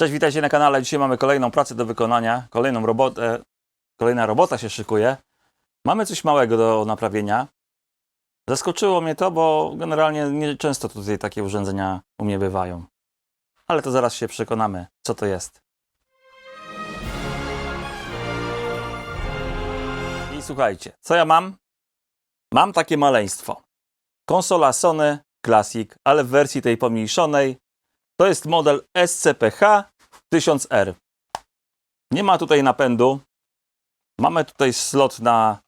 Cześć, witajcie na kanale. Dzisiaj mamy kolejną pracę do wykonania, kolejną robotę. Kolejna robota się szykuje. Mamy coś małego do naprawienia. Zaskoczyło mnie to, bo generalnie nie często tutaj takie urządzenia u mnie bywają. Ale to zaraz się przekonamy, co to jest. I słuchajcie, co ja mam? Mam takie maleństwo. Konsola Sony Classic, ale w wersji tej pomniejszonej. To jest model SCPH 1000R. Nie ma tutaj napędu. Mamy tutaj slot na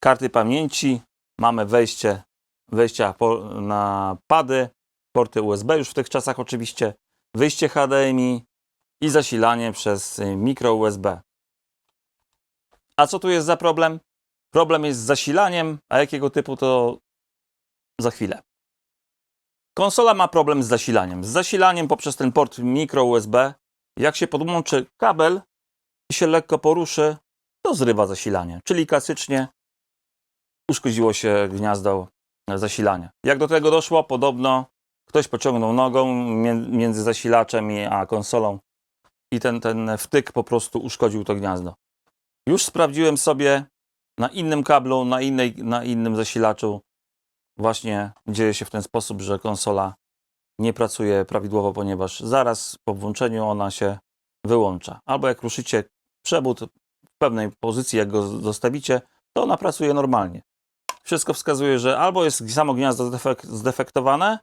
karty pamięci. Mamy wejście, wejścia na pady, porty USB już w tych czasach oczywiście. Wyjście HDMI i zasilanie przez y, mikro USB. A co tu jest za problem? Problem jest z zasilaniem, a jakiego typu to za chwilę. Konsola ma problem z zasilaniem. Z zasilaniem poprzez ten port mikro USB. Jak się podłączy kabel i się lekko poruszy, to zrywa zasilanie. Czyli klasycznie uszkodziło się gniazdo zasilania. Jak do tego doszło? Podobno ktoś pociągnął nogą mię- między zasilaczem a konsolą i ten, ten wtyk po prostu uszkodził to gniazdo. Już sprawdziłem sobie na innym kablu, na, innej, na innym zasilaczu. Właśnie dzieje się w ten sposób, że konsola nie pracuje prawidłowo, ponieważ zaraz po włączeniu ona się wyłącza. Albo jak ruszycie przewód w pewnej pozycji, jak go zostawicie, to ona pracuje normalnie. Wszystko wskazuje, że albo jest samo gniazdo zdefek- zdefektowane,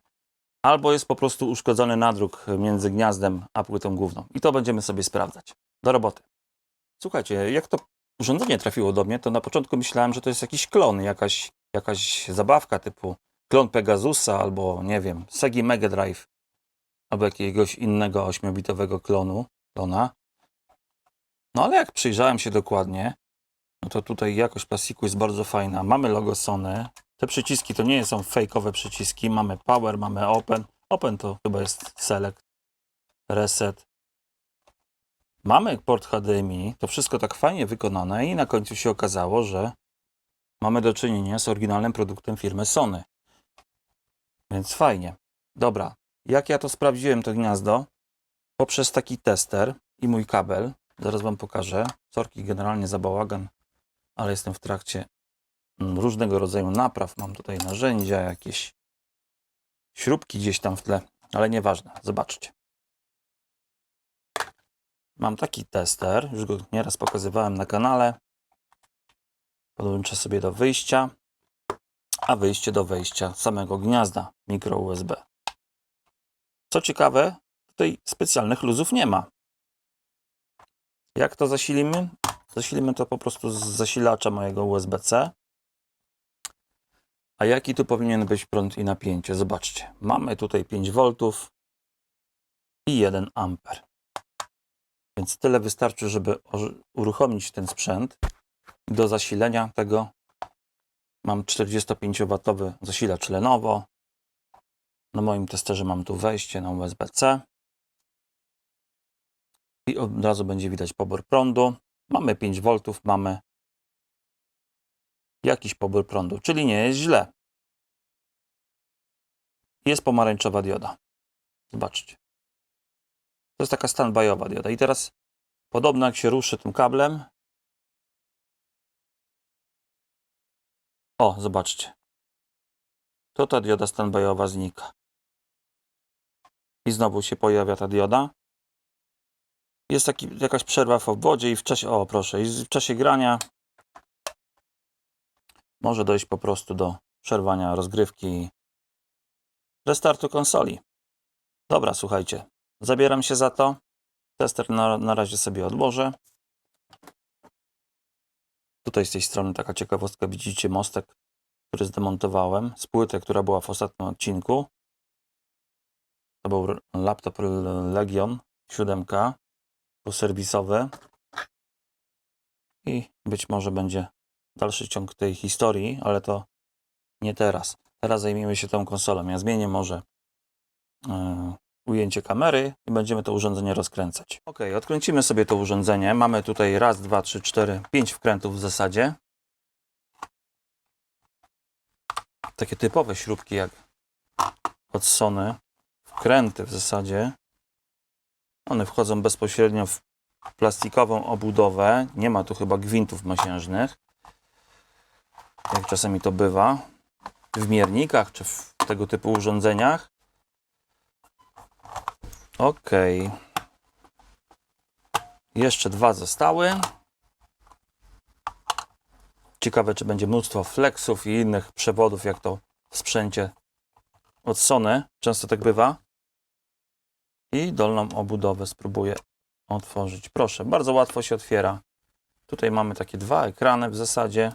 albo jest po prostu uszkodzony nadruk między gniazdem a płytą główną. I to będziemy sobie sprawdzać. Do roboty. Słuchajcie, jak to urządzenie trafiło do mnie, to na początku myślałem, że to jest jakiś klon, jakaś, jakaś zabawka typu klon Pegasusa albo, nie wiem, Segi Mega Drive albo jakiegoś innego 8-bitowego klonu, klona. No ale jak przyjrzałem się dokładnie, no to tutaj jakość plastiku jest bardzo fajna. Mamy logo Sony. Te przyciski to nie są fejkowe przyciski. Mamy Power, mamy Open. Open to chyba jest Select, Reset. Mamy port HDMI. To wszystko tak fajnie wykonane i na końcu się okazało, że mamy do czynienia z oryginalnym produktem firmy Sony. Więc fajnie. Dobra, jak ja to sprawdziłem, to gniazdo, poprzez taki tester i mój kabel, zaraz Wam pokażę. Sorki generalnie za bałagan, ale jestem w trakcie mm, różnego rodzaju napraw. Mam tutaj narzędzia, jakieś śrubki gdzieś tam w tle, ale nieważne. Zobaczcie. Mam taki tester, już go nieraz pokazywałem na kanale. Podłączę sobie do wyjścia, a wyjście do wejścia samego gniazda mikro USB. Co ciekawe, tutaj specjalnych luzów nie ma. Jak to zasilimy? Zasilimy to po prostu z zasilacza mojego USB-C. A jaki tu powinien być prąd i napięcie? Zobaczcie. Mamy tutaj 5 V i 1 A. Więc tyle wystarczy, żeby uruchomić ten sprzęt. Do zasilenia tego mam 45W zasilacz Lenovo. Na moim testerze mam tu wejście na USB-C. I od razu będzie widać pobór prądu. Mamy 5 V, mamy jakiś pobór prądu, czyli nie jest źle. Jest pomarańczowa dioda. Zobaczcie. To jest taka standbyowa dioda. I teraz podobno jak się ruszy tym kablem. O, zobaczcie. To ta dioda standbyowa znika. I znowu się pojawia ta dioda. Jest taki, jakaś przerwa w obwodzie i w czasie, o proszę, i w czasie grania może dojść po prostu do przerwania rozgrywki i restartu konsoli. Dobra, słuchajcie, zabieram się za to. Tester na, na razie sobie odłożę. Tutaj z tej strony taka ciekawostka, widzicie mostek, który zdemontowałem z płyty, która była w ostatnim odcinku. To był laptop Legion 7 serwisowy. I być może będzie dalszy ciąg tej historii, ale to nie teraz. Teraz zajmiemy się tą konsolą. Ja zmienię może e, ujęcie kamery i będziemy to urządzenie rozkręcać. Ok, odkręcimy sobie to urządzenie. Mamy tutaj raz, dwa, trzy, cztery, pięć wkrętów w zasadzie. Takie typowe śrubki jak od Sony. Wkręty w zasadzie. One wchodzą bezpośrednio w plastikową obudowę. Nie ma tu chyba gwintów mosiężnych. Jak czasami to bywa w miernikach czy w tego typu urządzeniach. Ok. Jeszcze dwa zostały. Ciekawe, czy będzie mnóstwo flexów i innych przewodów, jak to w sprzęcie od Sony. Często tak bywa. I dolną obudowę spróbuję otworzyć. Proszę, bardzo łatwo się otwiera. Tutaj mamy takie dwa ekrany w zasadzie.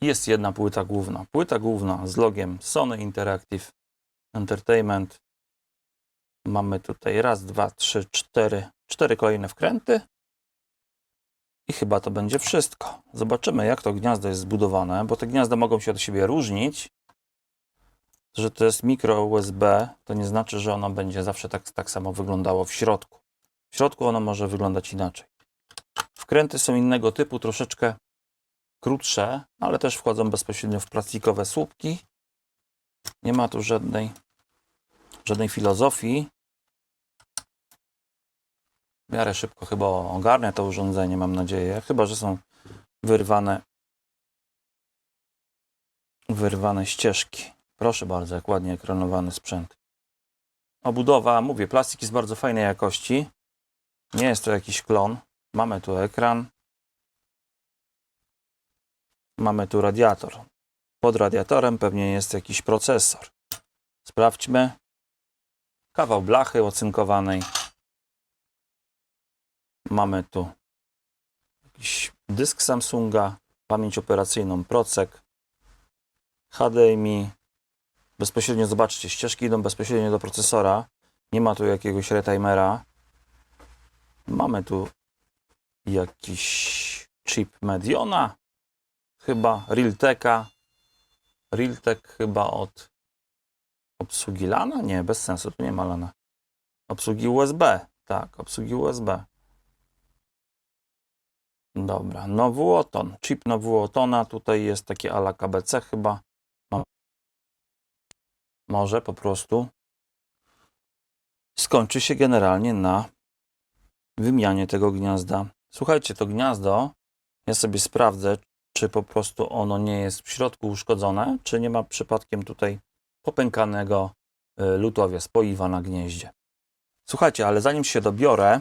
Jest jedna płyta główna. Płyta główna z logiem Sony Interactive Entertainment. Mamy tutaj raz, dwa, trzy, cztery, cztery kolejne wkręty. I chyba to będzie wszystko. Zobaczymy, jak to gniazdo jest zbudowane, bo te gniazda mogą się od siebie różnić. Że to jest mikro USB, to nie znaczy, że ono będzie zawsze tak, tak samo wyglądało w środku. W środku ono może wyglądać inaczej. Wkręty są innego typu, troszeczkę krótsze, ale też wchodzą bezpośrednio w plastikowe słupki. Nie ma tu żadnej, żadnej filozofii. W miarę szybko chyba ogarnę to urządzenie, mam nadzieję. Chyba, że są wyrwane wyrwane ścieżki. Proszę bardzo, jak ładnie ekranowany sprzęt. Obudowa, mówię, plastik jest bardzo fajnej jakości. Nie jest to jakiś klon. Mamy tu ekran. Mamy tu radiator. Pod radiatorem pewnie jest jakiś procesor. Sprawdźmy. Kawał blachy ocynkowanej. Mamy tu jakiś dysk Samsunga, pamięć operacyjną Procek, HDMI. Bezpośrednio zobaczcie, ścieżki idą bezpośrednio do procesora. Nie ma tu jakiegoś retimera. Mamy tu jakiś chip Mediona, chyba Realteka. Realtek chyba od obsługi LANa? Nie, bez sensu, tu nie ma LANa. Obsługi USB, tak, obsługi USB. Dobra, Novuoton, chip Novuotona, tutaj jest takie ala KBC chyba. Może po prostu skończy się generalnie na wymianie tego gniazda. Słuchajcie, to gniazdo, ja sobie sprawdzę, czy po prostu ono nie jest w środku uszkodzone, czy nie ma przypadkiem tutaj popękanego y, lutowia, spoiwa na gnieździe. Słuchajcie, ale zanim się dobiorę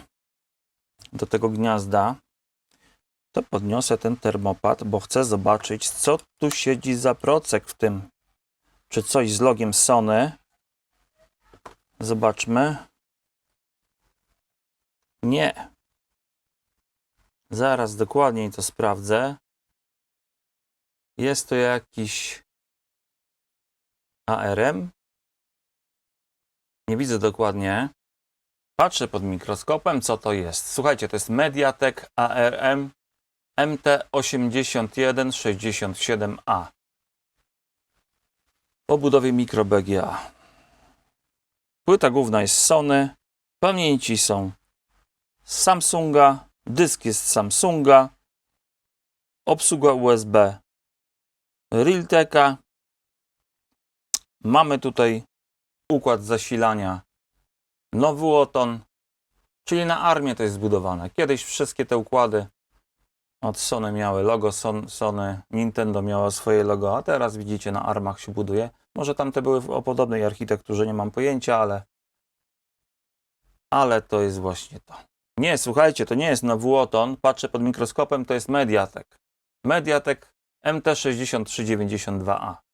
do tego gniazda, to podniosę ten termopad, bo chcę zobaczyć, co tu siedzi za procek w tym. Czy coś z logiem Sony. Zobaczmy. Nie. Zaraz dokładniej to sprawdzę. Jest to jakiś ARM. Nie widzę dokładnie. Patrzę pod mikroskopem, co to jest. Słuchajcie, to jest Mediatek ARM MT8167A. O budowie mikro BGA. Płyta główna jest Sony. Pamięci są Samsunga. Dysk jest Samsunga. Obsługa USB Realteka. Mamy tutaj układ zasilania Novuoton, czyli na armię to jest zbudowane. Kiedyś wszystkie te układy od Sony miały logo Son, Sony, Nintendo miało swoje logo, a teraz widzicie na armach się buduje. Może tamte były o podobnej architekturze, nie mam pojęcia, ale ale to jest właśnie to. Nie, słuchajcie, to nie jest Novuoton, patrzę pod mikroskopem, to jest Mediatek. Mediatek MT6392A.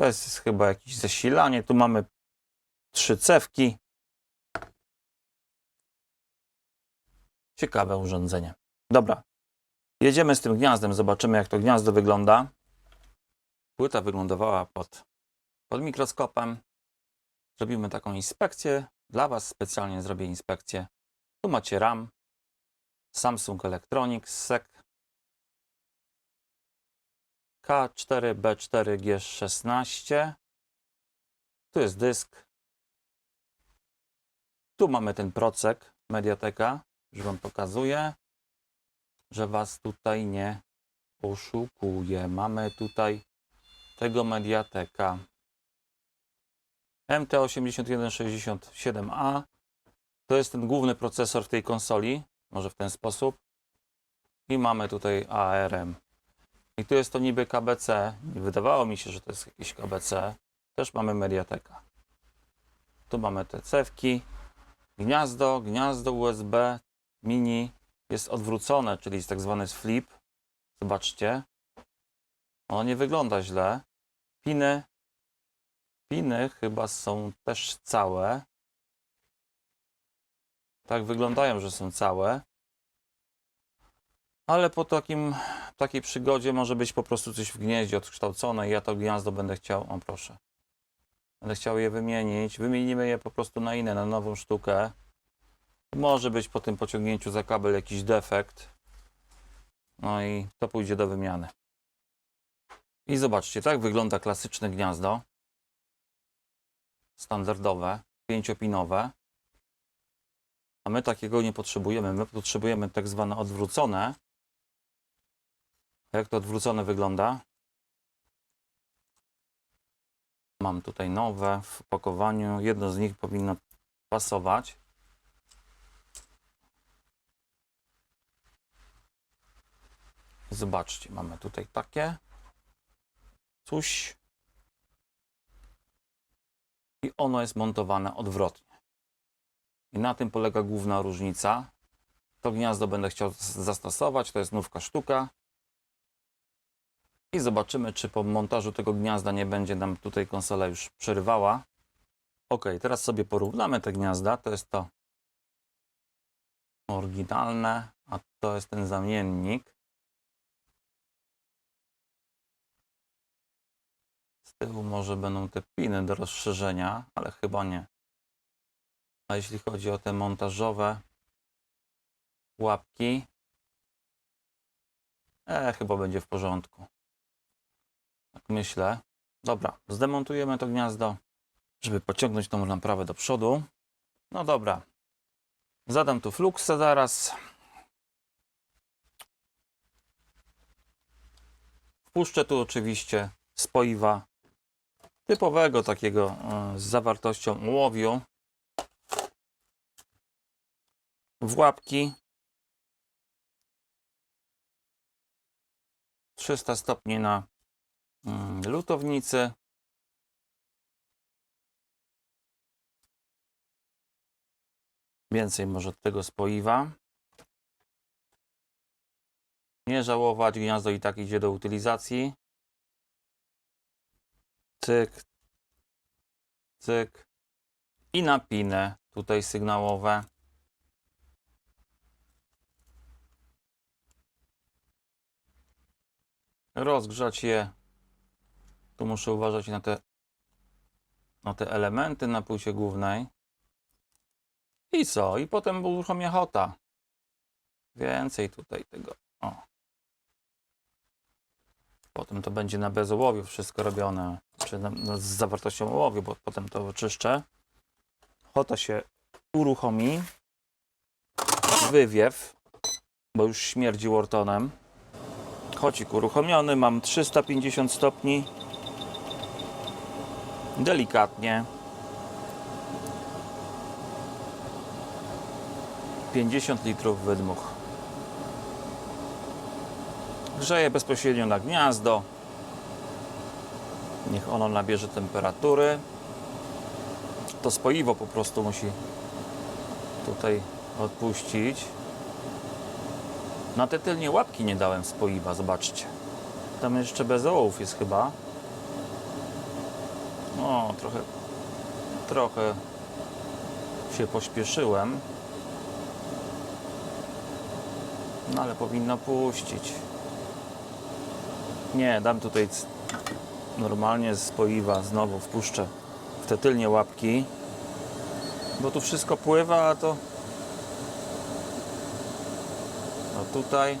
To jest chyba jakieś zasilanie. Tu mamy trzy cewki. Ciekawe urządzenie. Dobra. Jedziemy z tym gniazdem, zobaczymy jak to gniazdo wygląda. Płyta wyglądowała pod, pod mikroskopem. Zrobimy taką inspekcję. Dla Was specjalnie zrobię inspekcję. Tu macie RAM. Samsung Electronics SEC K4B4G16. Tu jest dysk. Tu mamy ten procek Mediateka. Już Wam pokazuję, że Was tutaj nie oszukuje. Mamy tutaj tego Mediateka MT8167A. To jest ten główny procesor w tej konsoli, może w ten sposób. I mamy tutaj ARM. I tu jest to niby KBC. Wydawało mi się, że to jest jakiś KBC. Też mamy Mediateka. Tu mamy te cewki. Gniazdo, gniazdo USB mini jest odwrócone, czyli jest tak zwany flip. Zobaczcie. Ono nie wygląda źle. Piny. Piny chyba są też całe. Tak wyglądają, że są całe. Ale po takim, takiej przygodzie może być po prostu coś w gnieździe odkształcone i ja to gniazdo będę chciał, o proszę, będę chciał je wymienić. Wymienimy je po prostu na inne, na nową sztukę. Może być po tym pociągnięciu za kabel jakiś defekt. No i to pójdzie do wymiany. I zobaczcie, tak wygląda klasyczne gniazdo. Standardowe, pięciopinowe. A my takiego nie potrzebujemy. My potrzebujemy tak zwane odwrócone. Jak to odwrócone wygląda? Mam tutaj nowe w opakowaniu. Jedno z nich powinno pasować. Zobaczcie, mamy tutaj takie coś i ono jest montowane odwrotnie. I na tym polega główna różnica. To gniazdo będę chciał zastosować, to jest nówka sztuka. I zobaczymy, czy po montażu tego gniazda nie będzie nam tutaj konsola już przerywała. Ok, teraz sobie porównamy te gniazda. To jest to oryginalne, a to jest ten zamiennik. Z tyłu może będą te piny do rozszerzenia, ale chyba nie. A jeśli chodzi o te montażowe łapki, e, chyba będzie w porządku. Myślę. Dobra, zdemontujemy to gniazdo, żeby pociągnąć tą naprawę do przodu. No dobra. Zadam tu fluxa zaraz. Wpuszczę tu oczywiście spoiwa typowego takiego e, z zawartością ołowiu w łapki 300 stopni na lutownicy. Więcej może tego spoiwa. Nie żałować, gniazdo i tak idzie do utylizacji. Cyk. Cyk. I napinę tutaj sygnałowe. Rozgrzać je. Tu muszę uważać na te, na te elementy na płycie głównej. I co? I potem uruchomię hota. Więcej tutaj tego. O. Potem to będzie na bezołowiu wszystko robione, czy na, z zawartością ołowiu, bo potem to oczyszczę. Hota się uruchomi. Wywiew, bo już śmierdzi Wortonem. Chocik uruchomiony, mam 350 stopni. Delikatnie. 50 litrów wydmuch. Grzeję bezpośrednio na gniazdo. Niech ono nabierze temperatury. To spoiwo po prostu musi tutaj odpuścić. Na te tylnie łapki nie dałem spoiwa, zobaczcie. Tam jeszcze bez ołów jest chyba. O, trochę, trochę się pośpieszyłem. No ale powinno puścić. Nie, dam tutaj normalnie spoiwa, znowu wpuszczę w te tylnie łapki. Bo tu wszystko pływa, a to no tutaj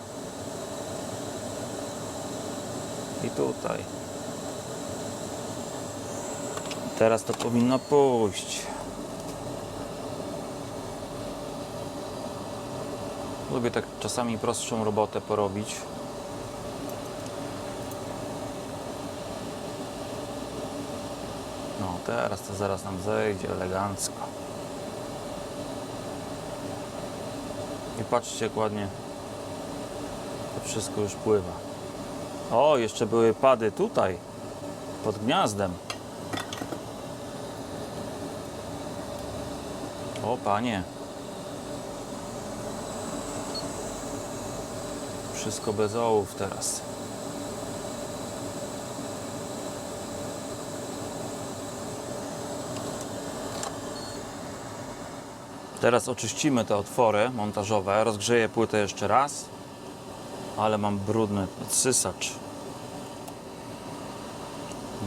i tutaj. Teraz to powinno pójść. Lubię tak czasami prostszą robotę porobić. No, teraz to zaraz nam zejdzie elegancko. I patrzcie jak ładnie to wszystko już pływa. O, jeszcze były pady tutaj, pod gniazdem. O, panie. Wszystko bez ołów teraz. Teraz oczyścimy te otwory montażowe, rozgrzeję płytę jeszcze raz, ale mam brudny odsysacz.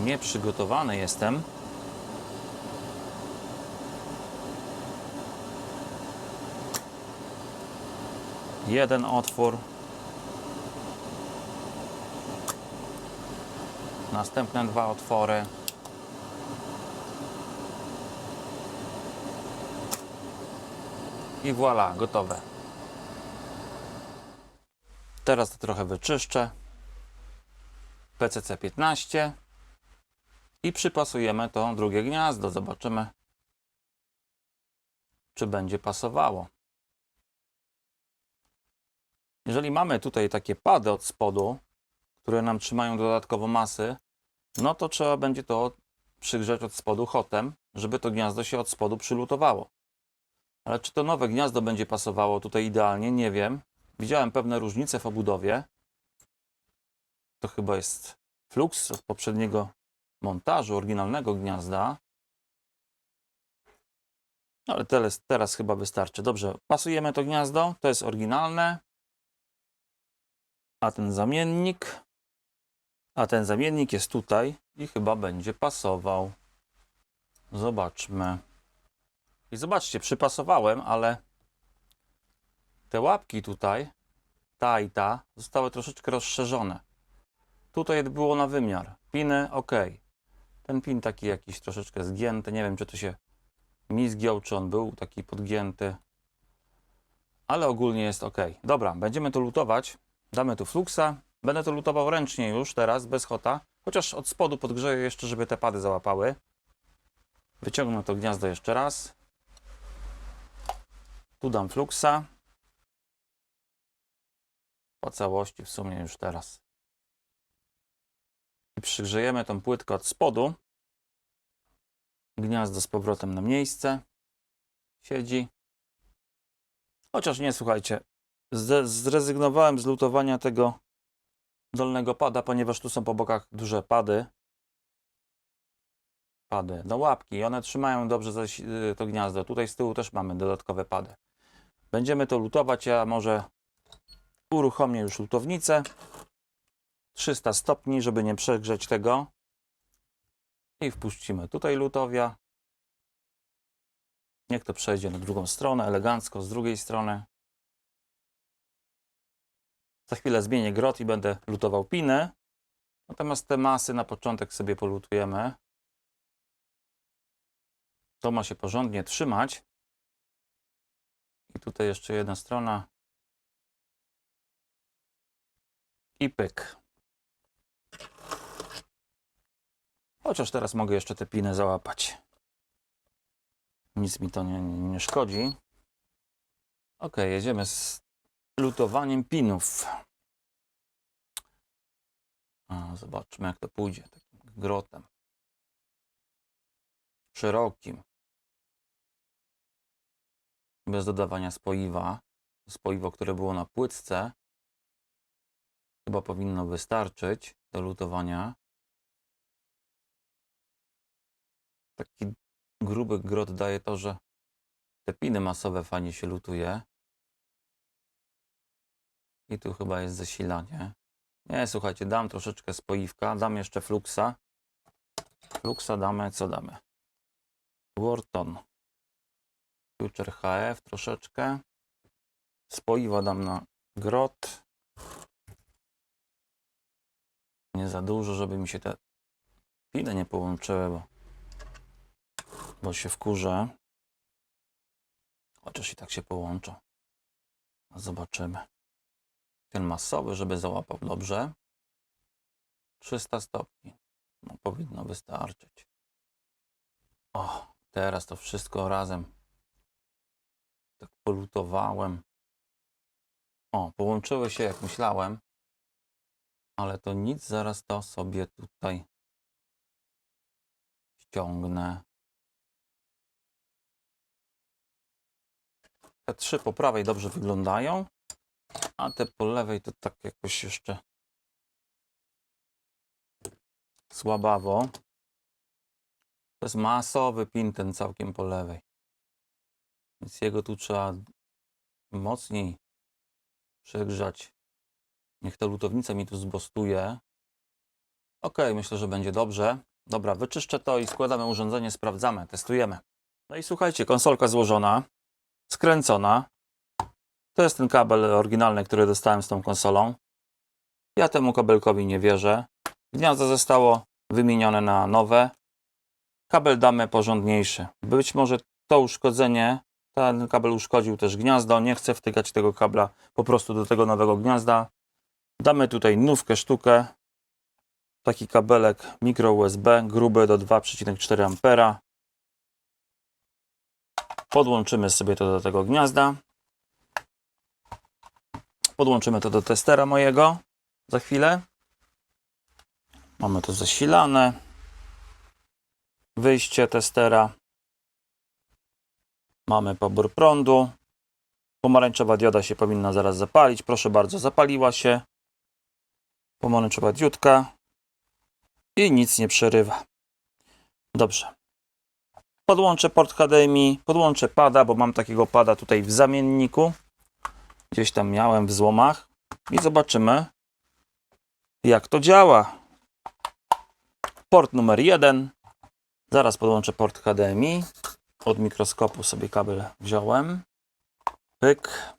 Nieprzygotowany jestem. Jeden otwór. Następne dwa otwory. I voilà, gotowe. Teraz to trochę wyczyszczę. PCC 15 i przypasujemy to drugie gniazdo. Zobaczymy, czy będzie pasowało. Jeżeli mamy tutaj takie pady od spodu, które nam trzymają dodatkowo masy, no to trzeba będzie to przygrzeć od spodu hotem, żeby to gniazdo się od spodu przylutowało. Ale czy to nowe gniazdo będzie pasowało tutaj idealnie, nie wiem. Widziałem pewne różnice w obudowie. To chyba jest flux od poprzedniego montażu oryginalnego gniazda. Ale teraz, teraz chyba wystarczy. Dobrze, pasujemy to gniazdo. To jest oryginalne. A ten zamiennik. A ten zamiennik jest tutaj i chyba będzie pasował. Zobaczmy. I zobaczcie, przypasowałem, ale te łapki tutaj, ta i ta, zostały troszeczkę rozszerzone. Tutaj było na wymiar. Piny ok. Ten pin taki jakiś troszeczkę zgięty. Nie wiem, czy to się mi zgiął, czy on był taki podgięty. Ale ogólnie jest ok. Dobra, będziemy to lutować. Damy tu fluxa. Będę to lutował ręcznie już teraz, bez hota. Chociaż od spodu podgrzeję jeszcze, żeby te pady załapały. Wyciągnę to gniazdo jeszcze raz. Tu dam fluxa. Po całości w sumie już teraz. I przygrzejemy tą płytkę od spodu. Gniazdo z powrotem na miejsce. Siedzi. Chociaż nie, słuchajcie. Zrezygnowałem z lutowania tego dolnego pada, ponieważ tu są po bokach duże pady. Pady, no łapki. One trzymają dobrze y, to gniazdo. Tutaj z tyłu też mamy dodatkowe pady. Będziemy to lutować. Ja może uruchomię już lutownicę. 300 stopni, żeby nie przegrzeć tego. I wpuścimy tutaj lutowia. Niech to przejdzie na drugą stronę, elegancko z drugiej strony. Za chwilę zmienię grot i będę lutował piny. Natomiast te masy na początek sobie polutujemy. To ma się porządnie trzymać. I tutaj jeszcze jedna strona. I pyk. Chociaż teraz mogę jeszcze te piny załapać. Nic mi to nie, nie szkodzi. Ok, jedziemy z lutowaniem pinów. A, zobaczmy, jak to pójdzie. Takim grotem. Szerokim. Bez dodawania spoiwa. Spoiwo, które było na płytce, chyba powinno wystarczyć do lutowania. Taki gruby grot daje to, że te piny masowe fajnie się lutuje. I tu chyba jest zasilanie. Nie, słuchajcie, dam troszeczkę spoiwka, dam jeszcze fluxa. Fluxa damy, co damy? Wharton. Future HF troszeczkę. Spoiwa dam na grot. Nie za dużo, żeby mi się te piny nie połączyły, bo, bo się wkurzę. Chociaż i tak się połączą. Zobaczymy. Ten masowy, żeby załapał dobrze. 300 stopni. No, powinno wystarczyć. O, teraz to wszystko razem. Tak polutowałem. O, połączyły się jak myślałem. Ale to nic, zaraz to sobie tutaj ściągnę. Te trzy po prawej dobrze wyglądają, a te po lewej to tak jakoś jeszcze słabawo. To jest masowy pin ten całkiem po lewej. Więc jego tu trzeba mocniej przegrzać. Niech ta lutownica mi tu zbostuje. Ok, myślę, że będzie dobrze. Dobra, wyczyszczę to i składamy urządzenie, sprawdzamy, testujemy. No i słuchajcie, konsolka złożona, skręcona. To jest ten kabel oryginalny, który dostałem z tą konsolą. Ja temu kabelkowi nie wierzę. Gniazdo zostało wymienione na nowe. Kabel damy porządniejszy. Być może to uszkodzenie, ten kabel uszkodził też gniazdo. Nie chcę wtykać tego kabla po prostu do tego nowego gniazda. Damy tutaj nówkę sztukę. Taki kabelek mikro USB, gruby do 2,4 A. Podłączymy sobie to do tego gniazda. Podłączymy to do testera mojego za chwilę. Mamy to zasilane. Wyjście testera. Mamy pobór prądu. Pomarańczowa dioda się powinna zaraz zapalić. Proszę bardzo, zapaliła się. Pomarańczowa diodka. I nic nie przerywa. Dobrze. Podłączę port HDMI, podłączę pada, bo mam takiego pada tutaj w zamienniku. Gdzieś tam miałem w złomach. I zobaczymy, jak to działa. Port numer jeden. Zaraz podłączę port HDMI. Od mikroskopu sobie kabel wziąłem. Pyk.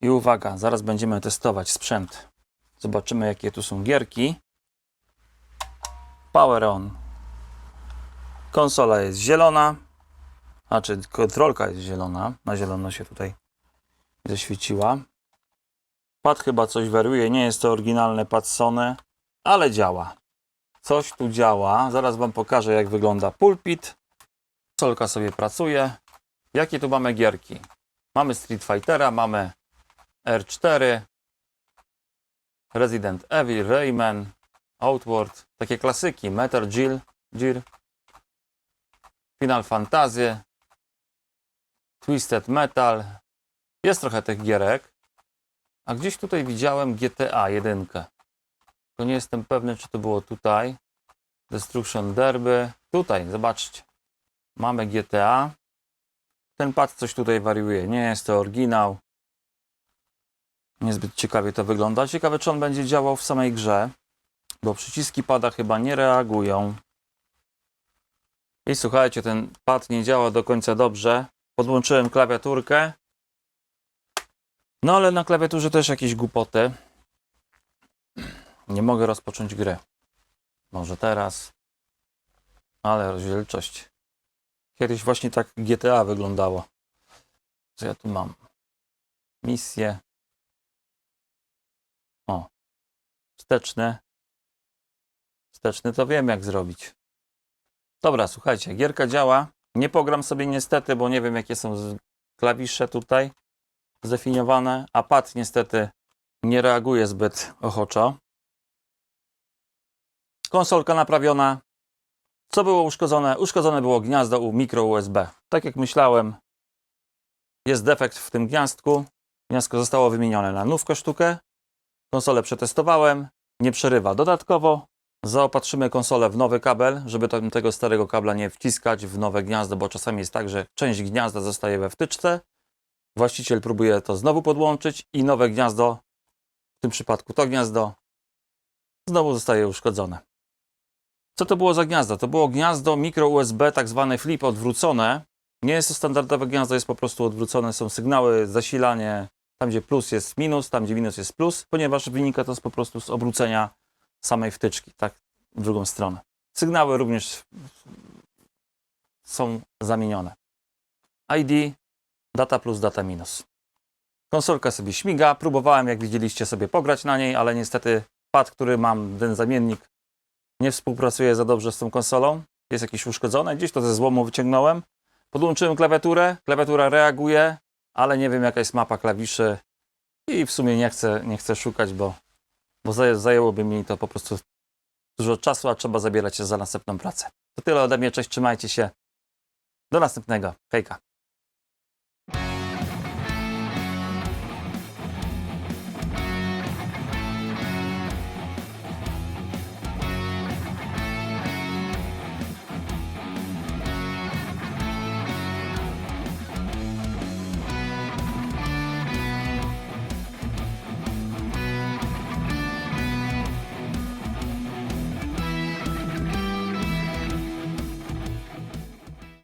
I uwaga, zaraz będziemy testować sprzęt. Zobaczymy, jakie tu są gierki. Power on. Konsola jest zielona. Znaczy, kontrolka jest zielona. Na zielono się tutaj zaświeciła. Pad chyba coś wariuje. Nie jest to oryginalny pad Sony, ale działa. Coś tu działa. Zaraz Wam pokażę, jak wygląda pulpit. Konsolka sobie pracuje. Jakie tu mamy gierki? Mamy Street Fightera, mamy R4, Resident Evil, Rayman, Outward, takie klasyki, Metal Gear, Gear, Final Fantasy, Twisted Metal. Jest trochę tych gierek. A gdzieś tutaj widziałem GTA 1. To nie jestem pewny, czy to było tutaj. Destruction Derby. Tutaj, zobaczcie. Mamy GTA. Ten pad coś tutaj wariuje. Nie jest to oryginał. Niezbyt ciekawie to wygląda. Ciekawe, czy on będzie działał w samej grze, bo przyciski pada chyba nie reagują. I słuchajcie, ten pad nie działa do końca dobrze. Podłączyłem klawiaturkę. No ale na klawiaturze też jakieś głupoty. Nie mogę rozpocząć gry. Może teraz. Ale rozdzielczość. Kiedyś właśnie tak GTA wyglądało. Co ja tu mam? Misje. O. Wsteczne. Wsteczny to wiem jak zrobić. Dobra, słuchajcie, gierka działa. Nie pogram sobie niestety, bo nie wiem jakie są klawisze tutaj zdefiniowane, a pad niestety nie reaguje zbyt ochoczo. Konsolka naprawiona. Co było uszkodzone? Uszkodzone było gniazdo u mikro USB. Tak jak myślałem, jest defekt w tym gniazdku. Gniazdko zostało wymienione na nówkę sztukę. Konsolę przetestowałem, nie przerywa. Dodatkowo zaopatrzymy konsolę w nowy kabel, żeby tego starego kabla nie wciskać w nowe gniazdo, bo czasami jest tak, że część gniazda zostaje we wtyczce. Właściciel próbuje to znowu podłączyć i nowe gniazdo, w tym przypadku to gniazdo, znowu zostaje uszkodzone. Co to było za gniazdo? To było gniazdo mikro USB, tak zwane flip odwrócone. Nie jest to standardowe gniazdo, jest po prostu odwrócone. Są sygnały, zasilanie, tam gdzie plus jest minus, tam gdzie minus jest plus, ponieważ wynika to z, po prostu z obrócenia samej wtyczki, tak w drugą stronę. Sygnały również są zamienione. ID, data plus, data minus. Konsolka sobie śmiga. Próbowałem, jak widzieliście, sobie pograć na niej, ale niestety pad, który mam, ten zamiennik, nie współpracuje za dobrze z tą konsolą. jest jakieś uszkodzone, gdzieś to ze złomu wyciągnąłem. Podłączyłem klawiaturę, klawiatura reaguje, ale nie wiem jaka jest mapa klawiszy i w sumie nie chcę, nie chcę szukać, bo, bo zaję- zajęłoby mi to po prostu dużo czasu, a trzeba zabierać się za następną pracę. To tyle ode mnie, cześć, trzymajcie się. Do następnego. Hejka.